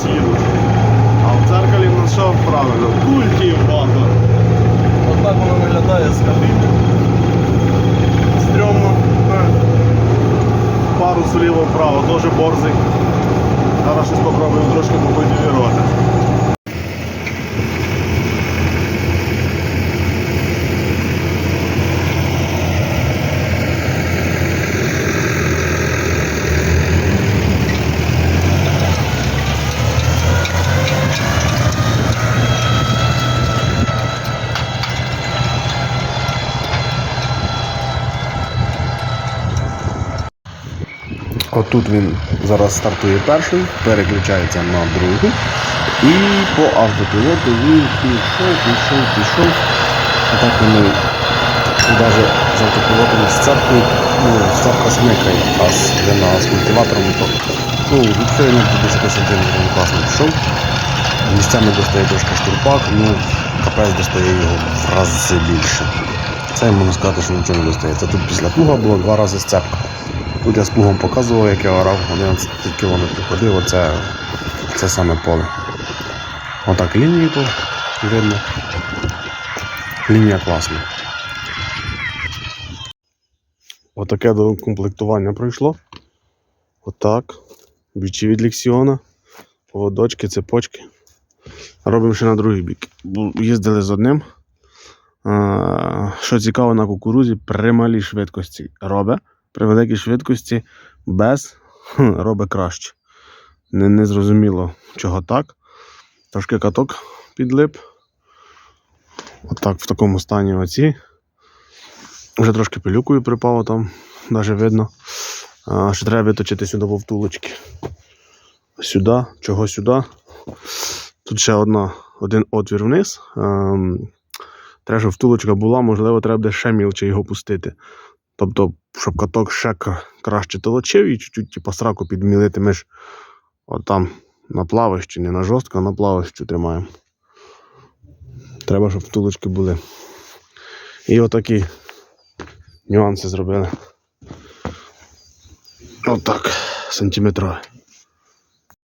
їдуть. А в дзеркалі в нас що правильно? Культів багато. так воно виглядає з кабіни. Стрьомно. Е. Пару вліво-вправо, дуже борзий. Зараз щось спробуємо трошки поподівірувати. Отут він зараз стартує перший, переключається на другу. І по автопілоту він пішов, пішов, пішов. Отак вони навіть з автопілотом з цепкою, ну, цепка смикає, а з, вона з культиватором то ну, відхилено до 10 см він класно пішов. Місцями достає трошки штурпак, ну капець достає його в рази більше. Це я можу сказати, що нічого не достає. Це тут після плуга було два рази сцепка. Тут я з плугом показував, як я орав 11 кілометрів ходив, оце це саме поле. Отак лінії тут видно. Лінія класна. Отаке до комплектування пройшло. Отак. Бічі від Лексіона. Поводочки, цепочки. Робимо ще на другий бік. Їздили з одним. Що цікаво на кукурузі, при швидкості робить, при великій швидкості без робить краще. Не, не зрозуміло, чого так. Трошки каток підлип. Отак в такому стані оці. Вже трошки пилюкою припало там, навіть видно. А, ще треба виточити сюди вовтулочки. Сюди, чого сюди. Тут ще одна, один отвір вниз. Ем, Треба, щоб втулочка була, можливо, треба буде ще мілче його пустити. Тобто, щоб каток ще краще толочив і чуть-чуть типу, сраку підмілити. Ми ж отам на плавищі, не на жорстко, а на плавищі тримаємо. Треба, щоб втулочки були. І отакі нюанси зробили. Отак, сантиметрові.